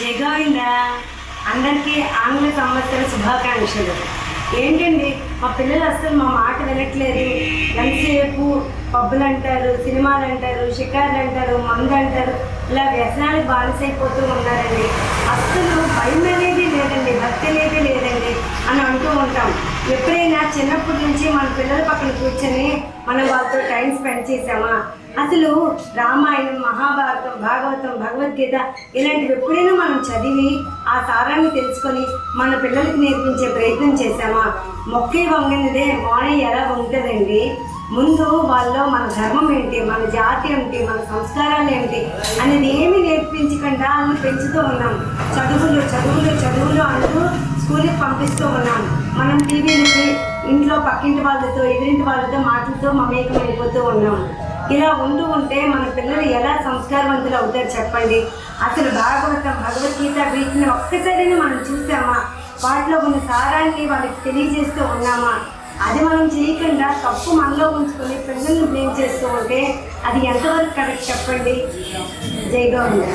జై అందరికీ ఆంగ్ల సంవత్సర శుభాకాంక్షలు. ఏంటండి? మా పిల్లలు అస్సలు మా మాట వినట్లేదు. ఎంతసేపు పబ్బులు అంటారు సినిమాలు అంటారు షికార్లు అంటారు మందు అంటారు ఇలా వ్యసనాలకు బానిసైపోతూ ఉన్నారండి. అస్సలు భయం అనేది ఎప్పుడైనా చిన్నప్పటి నుంచి మన పిల్లల పక్కన కూర్చొని మనం వాళ్ళతో టైం స్పెండ్ చేసామా అసలు రామాయణం మహాభారతం భాగవతం భగవద్గీత ఇలాంటివి ఎప్పుడైనా మనం చదివి ఆ సారాన్ని తెలుసుకొని మన పిల్లలకి నేర్పించే ప్రయత్నం చేశామా? మొక్కే వంగినదే మోనే ఎలా ఉంటుందండి ముందు వాళ్ళలో మన ధర్మం ఏంటి? మన జాతి ఏంటి? మన సంస్కారాలు ఏంటి? అనేది ఏమి నేర్పించకుండా వాళ్ళని పెంచుతూ ఉన్నాం. చదువులు చదువులు చదువులు స్కూల్కి పంపిస్తూ ఉన్నాం మనం టీవీలకి ఇంట్లో పక్కింటి వాళ్ళతో ఎదురింటి వాళ్ళతో మాటలతో మమేకం అయిపోతూ ఉన్నాం. ఇలా ఉంటూ ఉంటే మన పిల్లలు ఎలా సంస్కారవంతులు అవుతారు చెప్పండి? అసలు భాగవతం భగవద్గీత వీటిని ఒక్కసారిని మనం చూసామా? వాటిలో ఉన్న సారాన్ని వాళ్ళకి తెలియజేస్తూ ఉన్నామా? అది మనం చేయకుండా తప్పు మనలో ఉంచుకొని పిల్లల్ని బ్లేమ్ చేస్తూ ఉంటే అది ఎంతవరకు కరెక్ట్ చెప్పండి? జై గోవింద